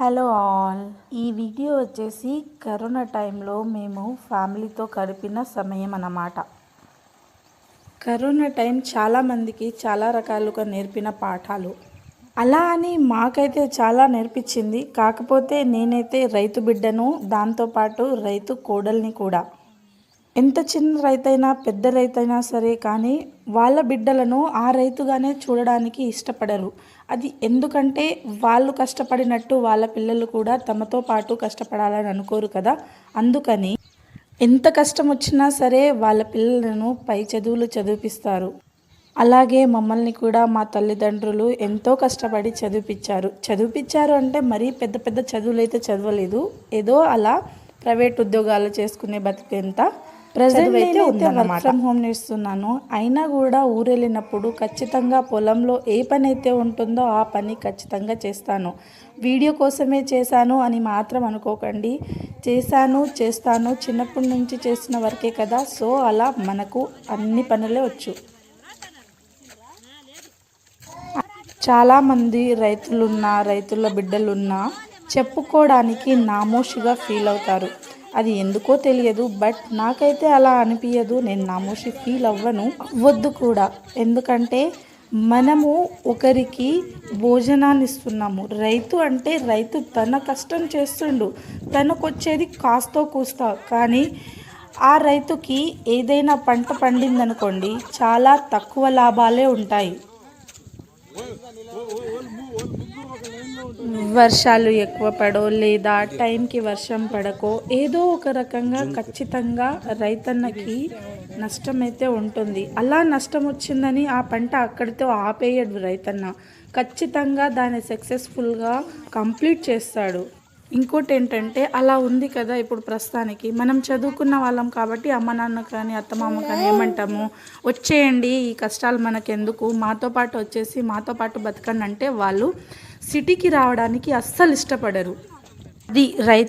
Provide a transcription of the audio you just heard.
Hello all. ఈ video వచ్చేసి corona టైంలో మేము ఫ్యామిలీతో గడిపిన సమయం అన్నమాట. కరోనా టైం చాలామందికి చాలా రకాలుగా నేర్పిన పాఠాలు. అలా అని మాకైతే చాలా నేర్పించింది. కాకపోతే నేనైతే రైతు బిడ్డను దాంతోపాటు రైతు కోడల్ని కూడా. ఎంత చిన్న రైతైనా పెద్ద రైతైనా సరే కానీ వాళ్ళ బిడ్డలను ఆ రైతుగానే చూడడానికి ఇష్టపడరు. అది ఎందుకంటే వాళ్ళు కష్టపడినట్టు వాళ్ళ పిల్లలు కూడా తమతో పాటు కష్టపడాలని అనుకోరు కదా. అందుకని ఎంత కష్టం వచ్చినా సరే వాళ్ళ పిల్లలను పై చదువులు చదివిపిస్తారు. అలాగే మమ్మల్ని కూడా మా తల్లిదండ్రులు ఎంతో కష్టపడి చదివిపించారు చదివిపించారు అంటే మరీ పెద్ద పెద్ద చదువులు అయితే చదవలేదు. ఏదో అలా ప్రైవేట్ ఉద్యోగాలు చేసుకునే బతికేంత ప్రజెంట్ అయితే వర్క్ ఫ్రమ్ హోమ్ అయినా కూడా ఊరు వెళ్ళినప్పుడు ఖచ్చితంగా పొలంలో ఏ పని అయితే ఉంటుందో ఆ పని ఖచ్చితంగా చేస్తాను. వీడియో కోసమే చేశాను అని మాత్రం అనుకోకండి. చేశాను చేస్తాను. చిన్నప్పటి నుంచి చేసిన వరకే కదా. సో అలా మనకు అన్ని పనులే వచ్చు. చాలామంది రైతులున్నా రైతుల బిడ్డలున్నా చెప్పుకోవడానికి నామోషిగా ఫీల్ అవుతారు. అది ఎందుకో తెలియదు బట్ నాకైతే అలా అనిపించదు నేను నామోషి ఫీల్ అవ్వను. అవ్వద్దు కూడా. ఎందుకంటే మనము ఒకరికి భోజనాన్ని ఇస్తున్నాము రైతు అంటే రైతు తన కష్టం చేస్తుండు. తనకు వచ్చేది కాస్తో కూస్తా. కానీ ఆ రైతుకి ఏదైనా పంట పండిందనుకోండి చాలా తక్కువ లాభాలే ఉంటాయి. వర్షాలు ఎక్కువ పడో లేదా టైంకి వర్షం పడకో ఏదో ఒక రకంగా ఖచ్చితంగా రైతన్నకి నష్టం అయితే ఉంటుంది. అలా నష్టం వచ్చిందని ఆ పంట అక్కడితో ఆపేయడు రైతన్న. ఖచ్చితంగా దాన్ని సక్సెస్ఫుల్గా కంప్లీట్ చేస్తాడు. ఇంకోటి ఏంటంటే అలా ఉంది కదా ఇప్పుడు ప్రస్తుతానికి. మనం చదువుకున్న వాళ్ళం కాబట్టి అమ్మ నాన్న కానీ అత్తమామ కానీ ఏమంటాము? వచ్చేయండి ఈ కష్టాలు మనకెందుకు? మాతో పాటు వచ్చేసి మాతో పాటు బతకండి అంటే వాళ్ళు సిటీకి రావడానికి అస్సలు ఇష్టపడరు. అది రైతు